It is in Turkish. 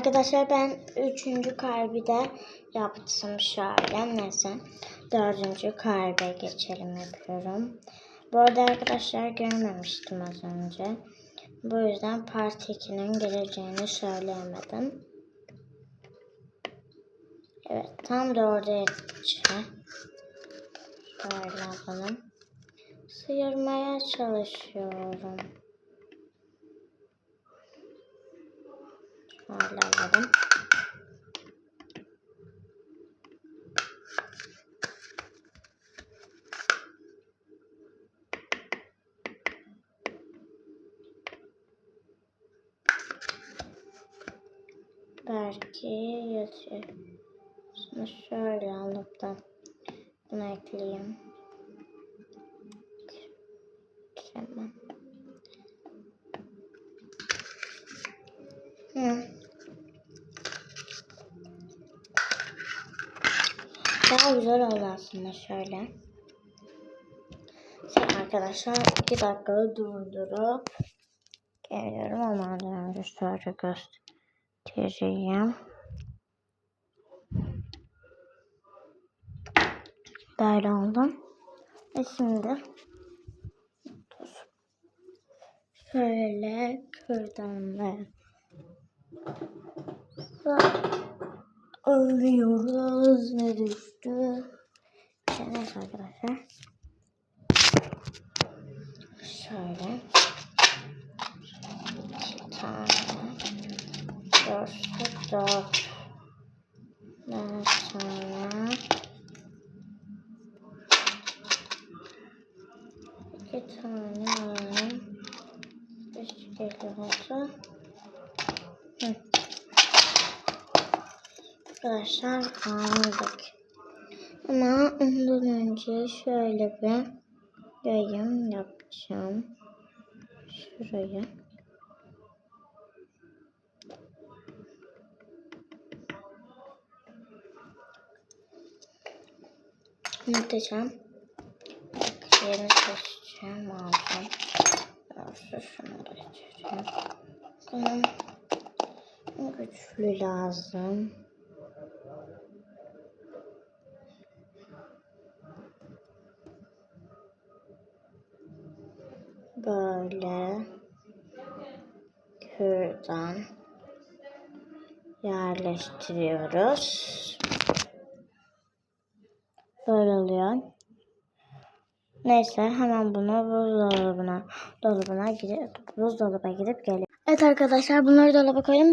Arkadaşlar ben üçüncü kalbi de yaptım şöyle. Neyse dördüncü kalbe geçelim yapıyorum. Bu arada arkadaşlar görmemiştim az önce. Bu yüzden part 2'nin geleceğini söyleyemedim. Evet tam dörde yetişe. Şöyle alalım. Sıyırmaya çalışıyorum. Alalım. Belki yatıyor. Şimdi şöyle alıp da bunu ekleyeyim. Daha güzel oldu aslında şöyle. Şimdi arkadaşlar iki dakika durdurup geliyorum ama önce şöyle göstereyim. Böyle oldu. Ve şimdi. Şöyle kürdanla alıyoruz ve düştü. Neyse arkadaşlar. Şöyle. İki tane. Dört. Dört. Daha sonra. İki tane alalım. Üç kere oldu. Hı. Arkadaşlar aldık. Ama ondan önce şöyle bir yayın yapacağım. Şuraya. Unutacağım. Bak yerini seçeceğim. Alacağım. Şu şunu da geçireceğim. Bakalım. Güçlü lazım. Böyle kürdan yerleştiriyoruz. Böyle oluyor. Neyse hemen bunu buzdolabına dolabına gidip buzdolaba gidip geliyorum. Evet arkadaşlar bunları dolaba koyayım.